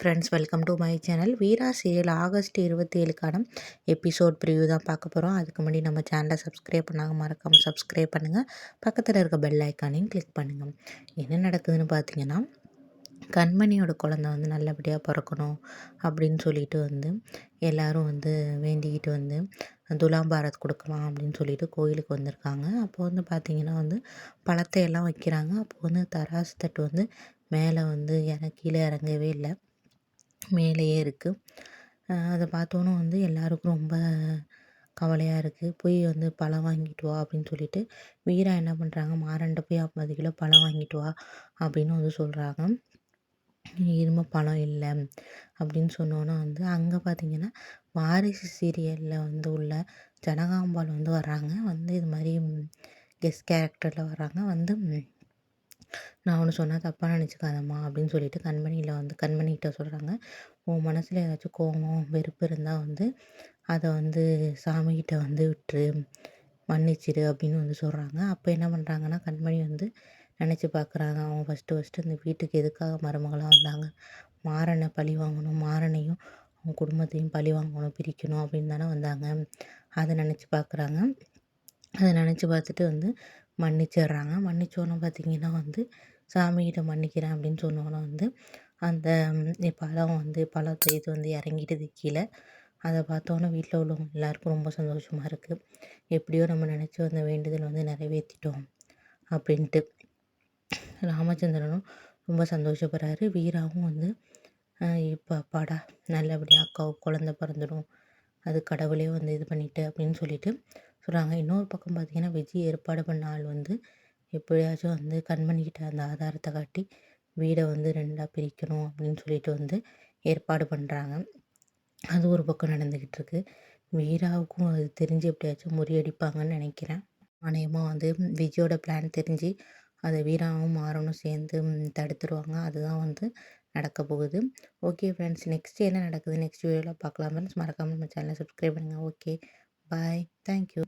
Friends welcome to my channel Veera serial August இருபத்தி ஏழுக்கான episode preview தான் பார்க்க போகிறோம் அதுக்கு முன்னாடி நம்ம சேனலை சப்ஸ்கிரைப் பண்ணாங்க மறக்காமல் சப்ஸ்கிரைப் பண்ணுங்கள் பக்கத்தில் இருக்க பெல் ஐக்கானையும் கிளிக் பண்ணுங்கள் என்ன நடக்குதுன்னு பார்த்தீங்கன்னா கண்மணியோட குழந்த வந்து நல்லபடியாக பிறக்கணும் அப்படின்னு சொல்லிட்டு வந்து எல்லோரும் வந்து வேண்டிக்கிட்டு வந்து துலாம் பாரத் கொடுக்கலாம் அப்படின்னு சொல்லிட்டு கோயிலுக்கு வந்திருக்காங்க. அப்போ வந்து பார்த்திங்கன்னா வந்து பழத்தை எல்லாம் வைக்கிறாங்க. அப்போ வந்து தராசு தட்டு வந்து மேலே வந்து எனக்கு கீழே இறங்கவே இல்லை. மேலேயே இருக்குது அதை பார்த்தோன்னே வந்து எல்லாருக்கும் ரொம்ப கவலையாக இருக்குது போய் வந்து பழம் வாங்கிட்டு வா அப்படின்னு சொல்லிட்டு வீரா என்ன பண்ணுறாங்க மாறன்ட்ட போய் ஐம்பது கிலோ பழம் வாங்கிட்டு வா அப்படின்னு வந்து சொல்கிறாங்க இரும பழம் இல்லை அப்படின்னு சொன்னோன்னே வந்து அங்கே பார்த்தீங்கன்னா வாரிசு சீரியலில் வந்து உள்ள ஜனகாம்பால் வந்து வர்றாங்க. வந்து இது மாதிரி கெஸ்ட் கேரக்டரில் வர்றாங்க. வந்து நான் ஒன்று சொன்னால் தப்பாக நினச்சிக்காதம்மா அப்படின்னு சொல்லிட்டு கண்மணியில் வந்து கண்மணிகிட்ட சொல்கிறாங்க உன் மனசில் ஏதாச்சும் கோபம் வெறுப்பு இருந்தால் வந்து அதை வந்து சாமிகிட்ட வந்து விட்டுரு மன்னிச்சிடு அப்படின்னு வந்து சொல்கிறாங்க அப்போ என்ன பண்ணுறாங்கன்னா கண்மணி வந்து நினச்சி பார்க்குறாங்க அவங்க ஃபஸ்ட்டு ஃபஸ்ட்டு இந்த வீட்டுக்கு எதுக்காக மருமகளாக வந்தாங்க? மாறனை பழி வாங்கணும் மாறனையும் அவங்க குடும்பத்தையும் பழி வாங்கணும் பிரிக்கணும் அப்படின்னு தானே வந்தாங்க. அதை நினச்சி பார்க்குறாங்க அதை நினச்சி பார்த்துட்டு வந்து மன்னிச்சிடுறாங்க. மன்னிச்சோன்னே பார்த்திங்கன்னா வந்து சாமிகிட்ட மன்னிக்கிறேன் அப்படின்னு சொன்னோன்னே வந்து அந்த பழம் வந்து பழத்தை இது வந்து இறங்கிடுது கீழே அதை பார்த்தோன்னே வீட்டில் உள்ளவங்க எல்லாருக்கும் ரொம்ப சந்தோஷமாக இருக்குது எப்படியோ நம்ம நினச்சி வந்த வேண்டுதல் வந்து நிறைவேற்றிட்டோம் அப்படின்ட்டு. ராமச்சந்திரனும் ரொம்ப சந்தோஷப்படுறாரு. வீராவும் வந்து இப்போ அப்பாடா நல்லபடியாக அக்காவுக்கு குழந்த பிறந்துடும். அது கடவுளே வந்து இது பண்ணிட்டு அப்படின்னு சொல்லிட்டு சொல்கிறாங்க இன்னொரு பக்கம் பார்த்திங்கன்னா விஜய் ஏற்பாடு பண்ண ஆள் வந்து எப்படியாச்சும் வந்து கண்மணிக்கிட்ட அந்த ஆதாரத்தை காட்டி வீடை வந்து ரெண்டாக பிரிக்கணும் அப்படின்னு சொல்லிட்டு வந்து ஏற்பாடு பண்ணுறாங்க அது ஒரு பக்கம் நடந்துக்கிட்டு இருக்கு. வீராவுக்கும் அது தெரிஞ்சு எப்படியாச்சும் முறியடிப்பாங்கன்னு நினைக்கிறேன். ஆணையமாக வந்து விஜயோட பிளான் தெரிஞ்சு அதை வீராவும் மாறனும் சேர்ந்து தடுத்துருவாங்க. அதுதான் வந்து நடக்க போகுது. ஓகே ஃப்ரெண்ட்ஸ் நெக்ஸ்ட் என்ன நடக்குது? நெக்ஸ்ட் வீடியோவில் பார்க்கலாம் ஃப்ரெண்ட்ஸ் மறக்காமல் நம்ம சேனலை சப்ஸ்கிரைப் பண்ணுங்கள் ஓகே பாய் தேங்க்யூ